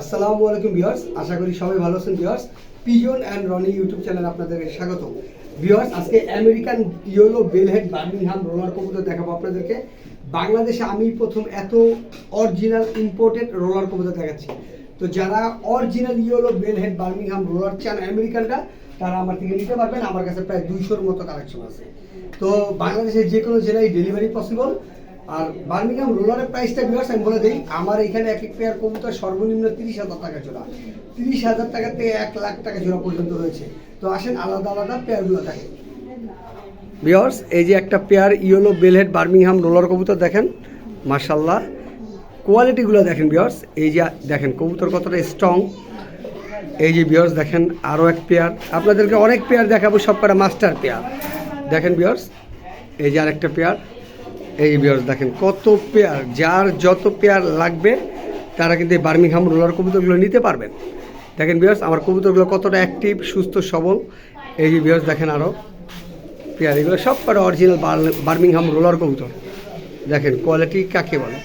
আসসালামু আলাইকুম ভিউয়ার্স, আশা করি সবাই ভালো আছেন viewers. Pigeon and Rony YouTube চ্যানেলে আপনাদেরকে স্বাগত। ভিউয়ার্স, আজকে American yellow bellhead Birmingham roller কবুতর দেখাবো আপনাদেরকে। বাংলাদেশে আমি প্রথম এত অরিজিনাল ইম্পোর্টেড রোলার কবুতর দেখাচ্ছি। তো যারা original yellow bellhead Birmingham roller চান আমেরিকানরা, তারা আমার থেকে নিতে পারবেন। আমার কাছে প্রায় দুইশোর মতো কালেকশন আছে। তো বাংলাদেশের যে কোনো জেলায় ডেলিভারি পসিবল আর বার্মিংহাম রোলারের প্রাইসটা বিভার্স আমি বলে দিই, আমার এখানে এক এক পেয়ার কবুতর সর্বনিম্ন তিরিশ হাজার টাকা জোড়া। তিরিশ হাজার টাকা থেকে এক লাখ টাকা জোড়া পর্যন্ত রয়েছে। তো আসেন, আলাদা আলাদা পেয়ারগুলো দেখেন। বিয়ার্স এই যে একটা pair yellow bellhead Birmingham roller কবুতর দেখেন মার্শাল্লাহ কোয়ালিটিগুলো দেখেন বিয়ার্স এই যে, দেখেন, কবুতর কতটা স্ট্রং এই যে বিয়ার্স দেখেন আরও এক পেয়ার আপনাদেরকে অনেক পেয়ার দেখাবো সব কটা মাস্টার পেয়ার দেখেন বিয়ার্স এই যে আরেকটা পেয়ার এই বিয়ার্স দেখেন কত পেয়ার যার যত পেয়ার লাগবে, তারা কিন্তু বার্মিংহাম রোলার কবুতরগুলো নিতে পারবেন। দেখেন বিয়ার্স আমার কবুতরগুলো কতটা অ্যাক্টিভ সুস্থ, সবল। এই বিয়ার্স দেখেন আরও পেয়ার এগুলো সব কটা অরিজিনাল বার্মিংহাম রোলার কবুতর। দেখেন কোয়ালিটি কাকে বলে?